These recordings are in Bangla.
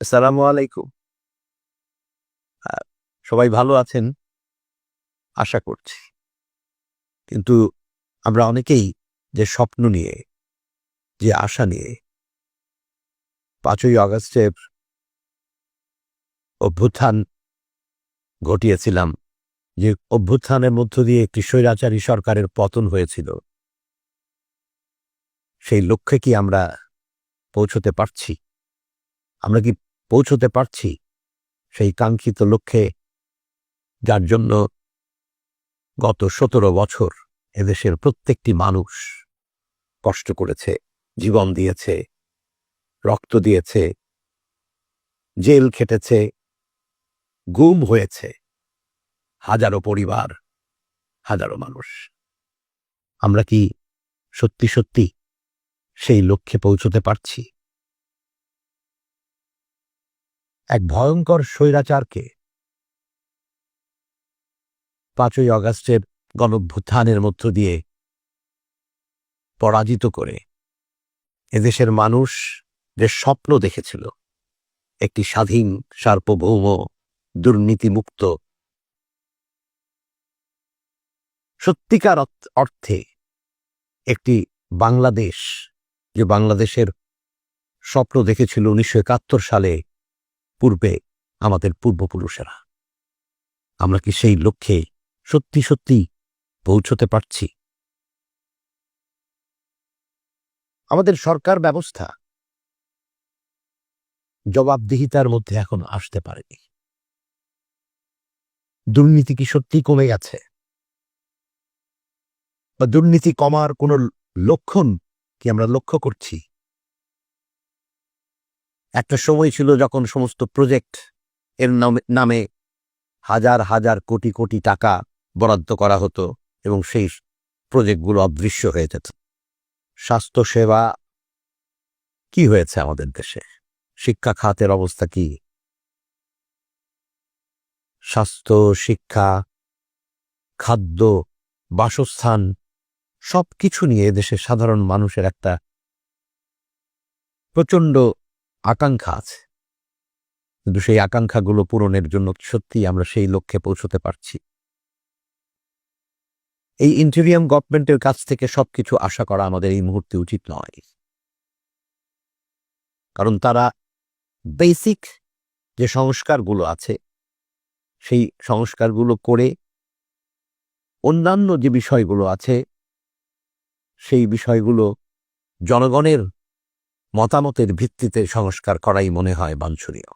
আসসালামু আলাইকুম। সবাই ভালো আছেন? আশা করছি। কিন্তু আমরা অনেকেই যে স্বপ্ন নিয়ে, যে আশা নিয়ে পাঁচই আগস্টের অভ্যুত্থান ঘটিয়েছিলাম, যে অভ্যুত্থানের মধ্য দিয়ে একটি স্বৈরাচারী সরকারের পতন হয়েছিল, সেই লক্ষ্যে কি আমরা পৌঁছতে পারছি? আমরা কি পৌঁছতে পারছি সেই কাঙ্ক্ষিত লক্ষ্যে যার জন্য গত সতেরো বছর এদেশের প্রত্যেকটি মানুষ কষ্ট করেছে, জীবন দিয়েছে, রক্ত দিয়েছে, জেল খেটেছে, গুম হয়েছে, হাজারো পরিবার, হাজারো মানুষ। আমরা কি সত্যি সত্যি সেই লক্ষ্যে পৌঁছতে পারছি? এক ভয়ঙ্কর স্বৈরাচারকে। পাঁচই অগাস্টের গণভ্যুত্থানের মধ্য দিয়ে পরাজিত করে এদেশের মানুষ যে স্বপ্ন দেখেছিল, একটি স্বাধীন সার্বভৌম দুর্নীতিমুক্ত সত্যিকার অর্থে একটি বাংলাদেশ, যে বাংলাদেশের স্বপ্ন দেখেছিল উনিশশো একাত্তর সালে পূর্বে আমাদের পূর্বপুরুষেরা। আমরা কি সেই লক্ষ্যে সত্যি সত্যি পৌঁছতে পারছি? আমাদের সরকার ব্যবস্থা জবাবদিহিতার মধ্যে এখন আসতে পারেনি। দুর্নীতি কি সত্যি কমে গেছে? বা দুর্নীতি কমার কোনো লক্ষণ কি আমরা লক্ষ্য করছি? একটা সময় ছিল যখন সমস্ত প্রজেক্ট এর নামে হাজার হাজার কোটি কোটি টাকা বরাদ্দ করা হতো এবং সেই প্রজেক্টগুলো অদৃশ্য হয়ে যেত। স্বাস্থ্যসেবা কি হয়েছে আমাদের দেশে? শিক্ষা খাতের অবস্থা কি? স্বাস্থ্য, শিক্ষা, খাদ্য, বাসস্থান সব কিছু নিয়ে দেশের সাধারণ মানুষের একটা প্রচণ্ড আকাঙ্ক্ষা আছে। কিন্তু সেই আকাঙ্ক্ষাগুলো পূরণের জন্য সত্যি আমরা সেই লক্ষ্যে পৌঁছতে পারছি। এই ইন্টেরিয়াম গভর্নমেন্টের কাছ থেকে সবকিছু আশা করা আমাদের এই মুহূর্তে উচিত নয়। কারণ তারা বেসিক যে সংস্কারগুলো আছে, সেই সংস্কারগুলো করে অন্যান্য যে বিষয়গুলো আছে, সেই বিষয়গুলো জনগণের মতামতের ভিত্তিতে সংস্কার করাই মনে হয় বাঞ্ছনীয়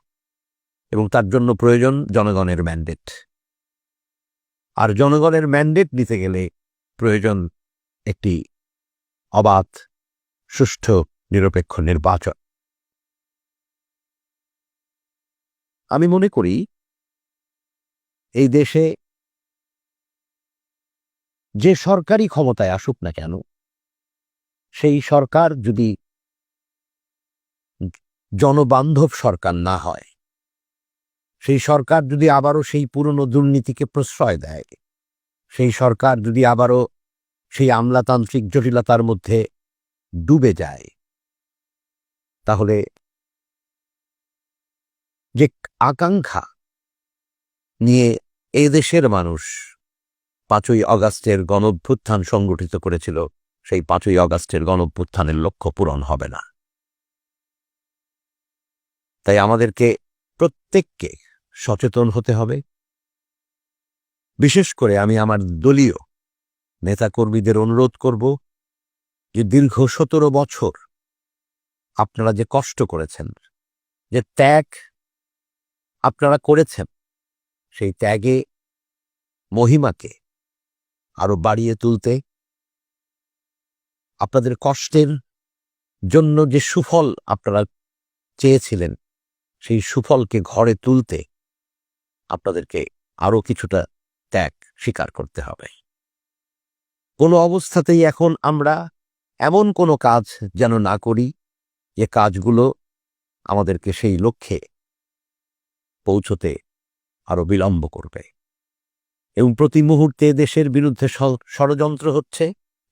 এবং তার জন্য প্রয়োজন জনগণের ম্যান্ডেট। আর জনগণের ম্যান্ডেট নিতে গেলে প্রয়োজন একটি অবাধ, সুষ্ঠু, নিরপেক্ষ নির্বাচন। আমি মনে করি এই দেশে যে সরকারি ক্ষমতায় আসুক না কেন, সেই সরকার যদি জনবান্ধব সরকার না হয়। সেই সরকার যদি আবারও সেই পুরনো দুর্নীতিকে প্রশ্রয় দেয়, সেই সরকার যদি আবারও সেই আমলাতান্ত্রিক জটিলতার মধ্যে ডুবে যায়, তাহলে যে আকাঙ্ক্ষা নিয়ে দেশের মানুষ পাঁচই অগাস্টের গণভ্যুত্থান সংগঠিত করেছিল, সেই পাঁচই অগাস্টের গণভ্যুত্থানের লক্ষ্য পূরণ হবে না। তাই আমাদেরকে প্রত্যেককে সচেতন হতে হবে। বিশেষ করে আমি আমার দলীয় নেতাকর্মীদের অনুরোধ করব যে দীর্ঘ সতেরো বছর আপনারা যে কষ্ট করেছেন, যে ত্যাগ আপনারা করেছেন, সেই ত্যাগে, মহিমাকে আরও বাড়িয়ে তুলতে আপনাদের কষ্টের জন্য যে সুফল আপনারা চেয়েছিলেন সেই সুফলকে ঘরে তুলতে আপনাদেরকে আরও কিছুটা ত্যাগ স্বীকার করতে হবে। কোনো অবস্থাতেই এখন আমরা এমন কোনো কাজ যেন না করি, যে কাজগুলো আমাদেরকে সেই লক্ষ্যে পৌঁছতে আরও বিলম্ব করবে। এবং প্রতি মুহূর্তে দেশের বিরুদ্ধে ষড়যন্ত্র হচ্ছে,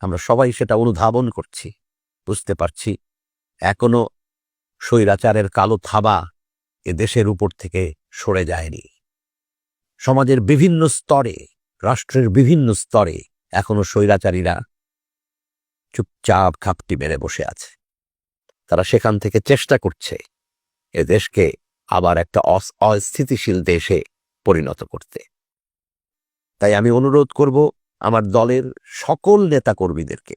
আমরা সবাই সেটা অনুধাবন করছি, বুঝতে পারছি। এখনও স্বৈরাচারের কালো থাবা এ দেশের উপর থেকে সরে যায়নি। সমাজের বিভিন্ন স্তরে, রাষ্ট্রের বিভিন্ন স্তরে এখনও স্বৈরাচারীরা চুপচাপ খাপটি মেরে বসে আছে। তারা সেখান থেকে চেষ্টা করছে এ দেশকে আবার একটা অস- অস্থিতিশীল দেশে পরিণত করতে। তাই আমি অনুরোধ করব আমার দলের সকল নেতাকর্মীদেরকে,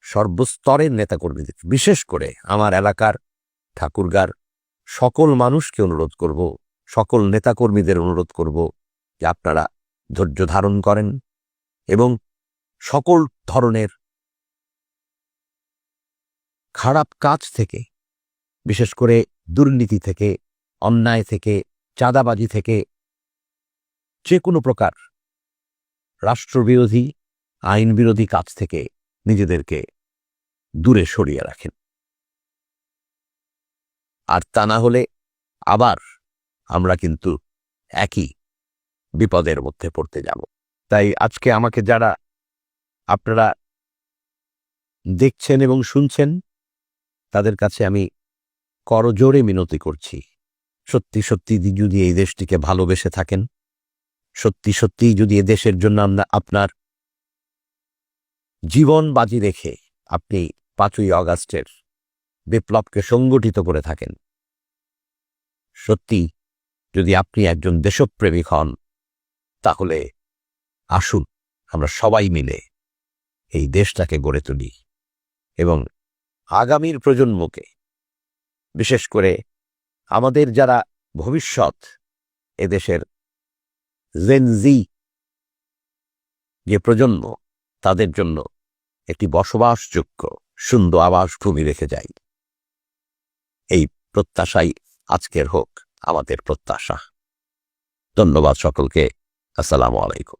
সর্বস্তরের নেতাকর্মীদেরকে, বিশেষ করে আমার এলাকার ঠাকুরগার সকল মানুষকে অনুরোধ করব, সকল নেতাকর্মীদের অনুরোধ করব যে আপনারা ধৈর্য ধারণ করেন এবং সকল ধরনের খারাপ কাজ থেকে, বিশেষ করে দুর্নীতি থেকে, অন্যায় থেকে, চাঁদাবাজি থেকে যে কোনো প্রকার রাষ্ট্রবিরোধী আইন বিরোধী কাজ থেকে নিজেদেরকে দূরে সরিয়ে রাখেন। আর তা না হলে আবার আমরা কিন্তু একই বিপদের মধ্যে পড়তে যাব। তাই আজকে আমাকে যারা আপনারা দেখছেন এবং শুনছেন, তাদের কাছে আমি করজোরে মিনতি করছি। সত্যি সত্যি যদি এই দেশটিকে ভালোবেসে থাকেন, সত্যি সত্যি যদি এ দেশের জন্য আমরা আপনার জীবন বাজি রেখে আপনি পাঁচই অগাস্টের বিপ্লবকে সংগঠিত করে থাকেন। সত্যি, যদি আপনি একজন দেশপ্রেমিক হন, তাহলে আসুন, আমরা সবাই মিলে এই দেশটাকে গড়ে তুলি এবং আগামীর প্রজন্মকে, বিশেষ করে আমাদের যারা ভবিষ্যৎ এদেশের জেনজি যে প্রজন্ম, তাদের জন্য একটি বসবাসযোগ্য, সুন্দর আবাসভূমি রেখে যাই। এই প্রত্যাশাই আজকের হোক আমাদের প্রত্যাশা। ধন্যবাদ সকলকে। আসসালামু আলাইকুম।